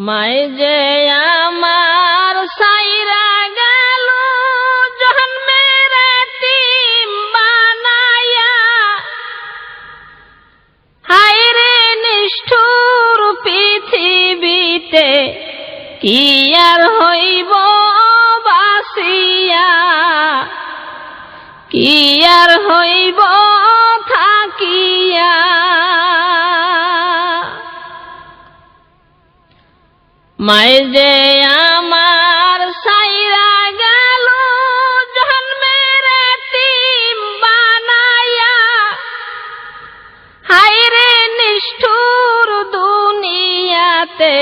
মাই যে আমার সাইরা গেল জন্মের টিম বানায়া হায়রে নিষ্ঠুর পৃথিবীতে, কি আর হইব বাসিয়া কি আর হইব মাই যে আমার সাইরা গেল জন্মের টিম বানায়া হায়রে নিষ্ঠুর দুনিয়াতে,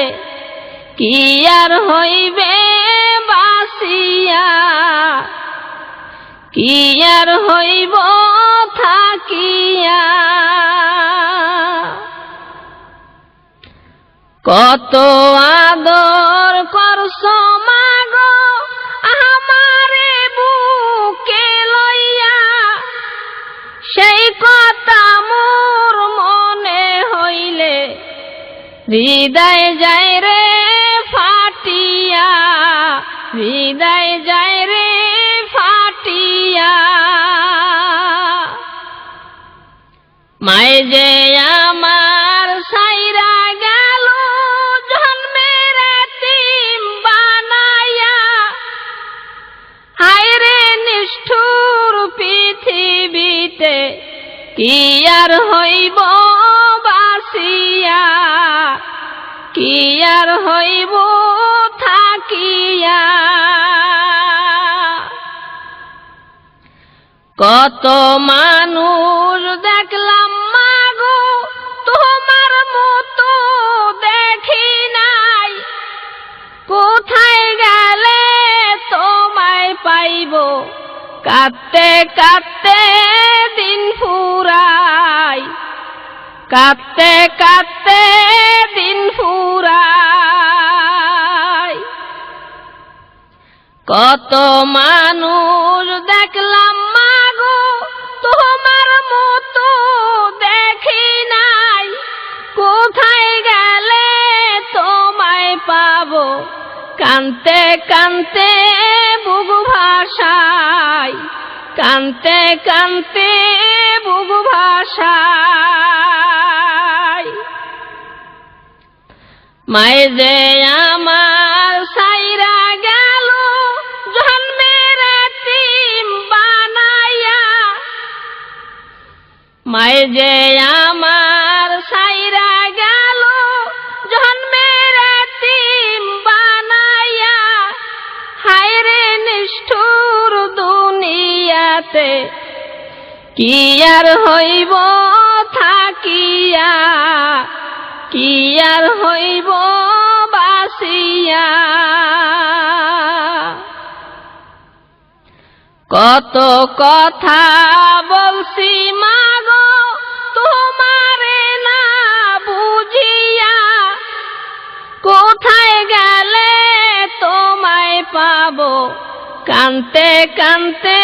কি আর হইবে বাসিয়া কি আর হইব থাকিয়া? কত আদর করছ মাগো, আমারে বুকে লইয়া। সেই কথা মোর মনে হইলে, হৃদয় যায় রে ফাটিয়া, হৃদয় যায় রে ফাটিয়া। মায় যে আমার কি আর হইব বাসিয়া? কি আর হইব থাকিয়া? কত মানুষ দেখলাম, মাগো, তোমার মতো দেখি নাই। কোথায় গেলে তোমায় পাইব? কাঁদতে কাঁদতে কাঁদতে কাঁদতে দিন ফুরাই কত মানুষ দেখলাম, মাগো, তোমার মতো দেখি নাই। কোথায় গেলে তোমায় পাবো? কানতে কানতে বুগু ভাষায় কানতে কানতে বুগু ভাষায়। মায়ে যে আমার সাইরা গেল, জন্মের টিম বানায়া মায়ে যে আমার সাইরা গেল, জন্মের টিম বানায়া হায়রে নিষ্ঠুর দুনিয়াতে কি আর হইব থাকিয়া? কি আর হইব বাসিয়া? কত কথা বলছি মাগো, তোমারে না বুঝিয়া। কোথায় গেলে তোমায় পাবো? কানতে কানতে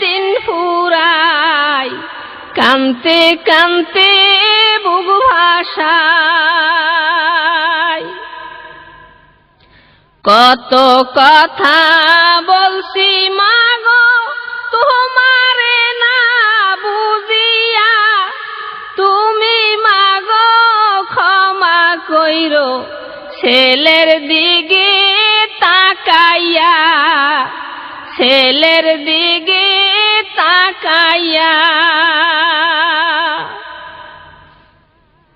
দিন ফুরাই, কানতে কানতে ভাষায়। কত কথা বলছি, মাগো, তোমারে না বুঝিয়া। তুমি মাগো, ক্ষমা কইরো, ছেলের দিকে তাকাইয়া। ছেলের দিকে তাকাইয়া।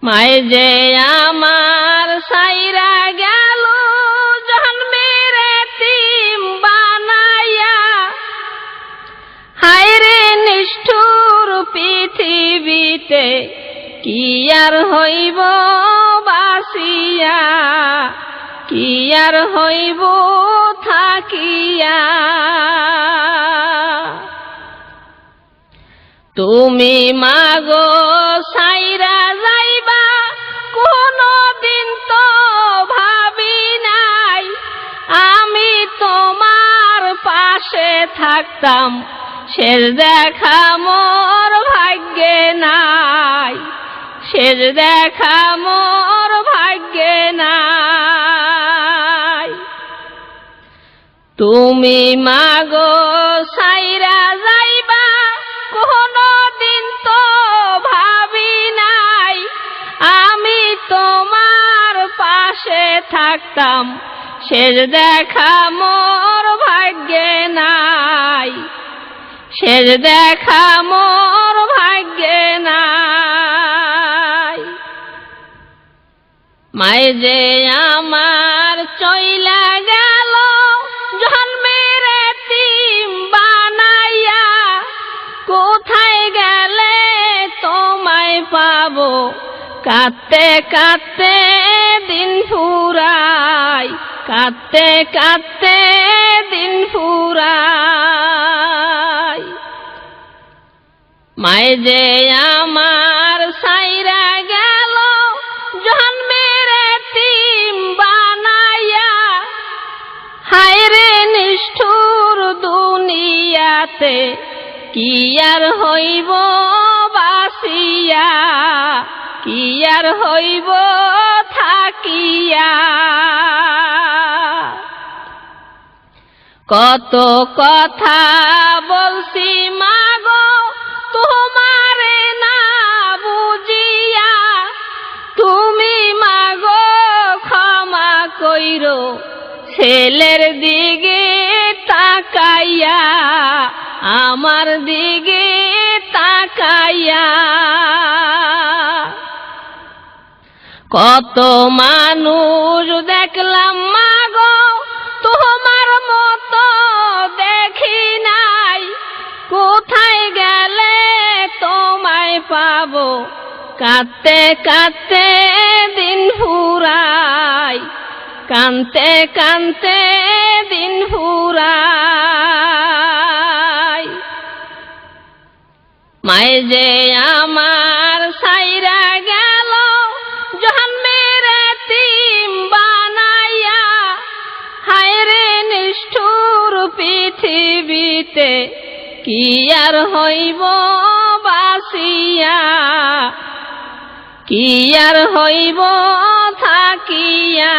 মায় যে আমার সাইরা গেল জন্মের টিম বানায়া হায়রে নিষ্ঠুর পৃথিবীতে, কি আর হইব বাসিয়া? কি আর হইব থাকিয়া? তুমি মাগো সাইরা পাশে থাকতাম শের দেখা মোর ভাগ্যে নাই। শের দেখা মোর ভাগ্যে নাই। তুমি মাগো সাইরা যাইবা কোনো দিন তো ভাবি নাই। আমি তোমার পাশে থাকতাম শের দেখা মোর নাই। শেষ দেখা মোর ভাগ্যে নাই। মাই যে আমার চইলা গেল, জন্মের তিম বানাইয়া, কোথায় গেলে তোমায় পাবো? কাঁদতে কাঁদতে দিন ফুরাই, কাঁদতে কাঁদতে দিন ফুরাই। মায় যে আমার সাইরা গেল, জন্মের তিম বানাইয়া, হায়রে নিষ্ঠুর দুনিয়াতে কি আর হইব বাসিয়া, কি আর হইব থাকিয়া। কত কথা বলছি, মাগো, তোমারে না বুঝিয়া। তুমি, মাগো, ক্ষমা কইরো, ছেলের দিকে তাকাইয়া, আমার দিকে তাকাইয়া। কত মানুষ দেখলাম মাগো কাঁদতে কাঁদতে দিন ফুরাই কানতে কানতে দিন ফুরাই মায় যে আমার সাইরা গেল জন্মের তিম বানাইয়া, হায়রে নিষ্ঠুর পৃথিবীতে কি আর হইব বাসিয়া কি আর হইব থাকিয়া।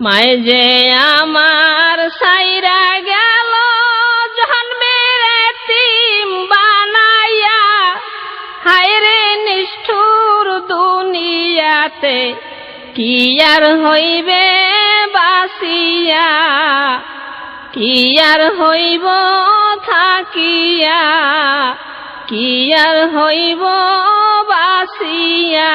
মায় যে আমার সাইরা গেল জন্মের তিম বানাইয়া, হায়রে নিষ্ঠুর দুনিয়াতে কি আর হইবে বাসিয়া কি আর হইব থাকিয়া? কি আর হইব বাসিয়া।